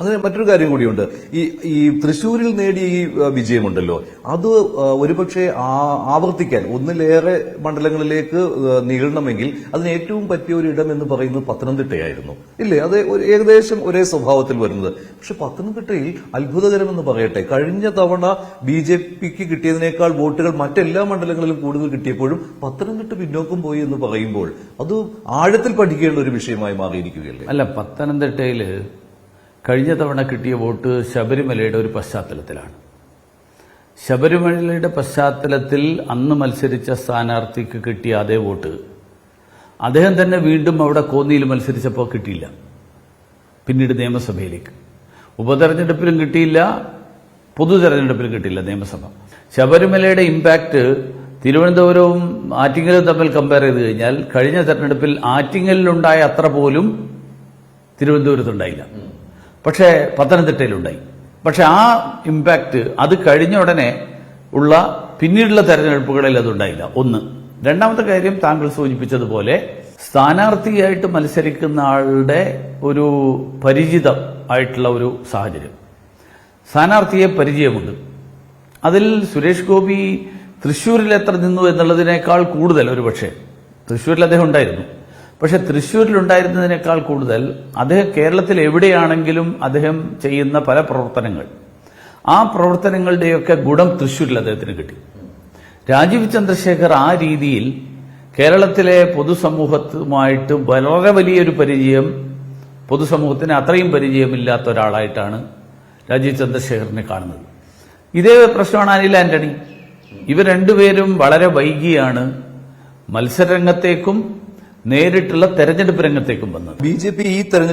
അങ്ങനെ മറ്റൊരു കാര്യം കൂടിയുണ്ട്. ഈ ഈ തൃശ്ശൂരിൽ നേടിയ ഈ വിജയമുണ്ടല്ലോ. അത് ഒരുപക്ഷെ ആവർത്തിക്കാൻ ഒന്നിലേറെ മണ്ഡലങ്ങളിലേക്ക് നീളണമെങ്കിൽ അതിന് ഏറ്റവും പറ്റിയ ഒരു ഇടം എന്ന് പറയുന്നത് പത്തനംതിട്ടയായിരുന്നു. ഇല്ലേ? അത് ഏകദേശം ഒരേ സ്വഭാവത്തിൽ വരുന്നത്. പക്ഷെ പത്തനംതിട്ടയിൽ അത്ഭുതകരമെന്ന് പറയട്ടെ. കഴിഞ്ഞ തവണ ബി ജെ പിക്ക് കിട്ടിയതിനേക്കാൾ വോട്ടുകൾ മറ്റെല്ലാ മണ്ഡലങ്ങളിലും കൂടുതൽ കിട്ടിയപ്പോഴും പത്തനംതിട്ട പിന്നോക്കം പോയി എന്ന് പറയുമ്പോൾ അത് ആഴത്തിൽ പഠിക്കേണ്ട ഒരു വിഷയമായി മാറിയിരിക്കുകയല്ലേ? അല്ല പത്തനംതിട്ടയിൽ കഴിഞ്ഞ തവണ കിട്ടിയ വോട്ട് ശബരിമലയുടെ ഒരു പശ്ചാത്തലത്തിലാണ്. ശബരിമലയുടെ പശ്ചാത്തലത്തിൽ അന്ന് മത്സരിച്ച സ്ഥാനാർത്ഥിക്ക് കിട്ടിയ അതേ വോട്ട്. അദ്ദേഹം തന്നെ വീണ്ടും അവിടെ കോന്നിയിൽ മത്സരിച്ചപ്പോൾ കിട്ടിയില്ല. പിന്നീട് നിയമസഭയിലേക്ക്. ഉപതെരഞ്ഞെടുപ്പിലും കിട്ടിയില്ല പൊതു തെരഞ്ഞെടുപ്പിലും കിട്ടിയില്ല നിയമസഭ. ശബരിമലയുടെ ഇമ്പാക്റ്റ് തിരുവനന്തപുരവും ആറ്റിങ്ങലും തമ്മിൽ കമ്പയർ ചെയ്ത് കഴിഞ്ഞാൽ കഴിഞ്ഞ തെരഞ്ഞെടുപ്പിൽ ആറ്റിങ്ങലിലുണ്ടായ അത്ര പോലും തിരുവനന്തപുരത്തുണ്ടായില്ല. പക്ഷേ പത്തനംതിട്ടയിലുണ്ടായി. പക്ഷെ ആ ഇമ്പാക്റ്റ് അത് കഴിഞ്ഞ ഉടനെ ഉള്ള പിന്നീടുള്ള തെരഞ്ഞെടുപ്പുകളിൽ അതുണ്ടായില്ല ഒന്ന്. രണ്ടാമത്തെ കാര്യം താങ്കൾ സൂചിപ്പിച്ചതുപോലെ സ്ഥാനാർത്ഥിയായിട്ട് മത്സരിക്കുന്ന ആളുടെ ഒരു പരിചിതം ആയിട്ടുള്ള ഒരു സാഹചര്യം. സ്ഥാനാർത്ഥിയെ പരിചയമുണ്ട്. അതിൽ സുരേഷ് ഗോപി തൃശ്ശൂരിൽ എത്ര നിന്നു എന്നുള്ളതിനേക്കാൾ കൂടുതൽ ഒരു പക്ഷേ തൃശ്ശൂരിൽ അദ്ദേഹം ഉണ്ടായിരുന്നു. പക്ഷെ തൃശ്ശൂരിൽ ഉണ്ടായിരുന്നതിനേക്കാൾ കൂടുതൽ അദ്ദേഹം കേരളത്തിൽ എവിടെയാണെങ്കിലും അദ്ദേഹം ചെയ്യുന്ന പല പ്രവർത്തനങ്ങൾ. ആ പ്രവർത്തനങ്ങളുടെയൊക്കെ ഗുണം തൃശ്ശൂരിൽ അദ്ദേഹത്തിന് കിട്ടി. രാജീവ് ചന്ദ്രശേഖർ ആ രീതിയിൽ കേരളത്തിലെ പൊതുസമൂഹത്തുമായിട്ട് വളരെ വലിയൊരു പരിചയം പൊതുസമൂഹത്തിന് അത്രയും പരിചയമില്ലാത്ത ഒരാളായിട്ടാണ് രാജീവ് ചന്ദ്രശേഖറിനെ കാണുന്നത്. ഇതേ പ്രശ്നമാണ് അനിൽ ആന്റണി. ഇവർ രണ്ടുപേരും വളരെ വൈകിയാണ് മത്സരരംഗത്തേക്കും നേരിട്ടുള്ള തെരഞ്ഞെടുപ്പ് രംഗത്തേക്കും വന്നത്. ബി ജെ പി ഈ തെരഞ്ഞെടുപ്പ്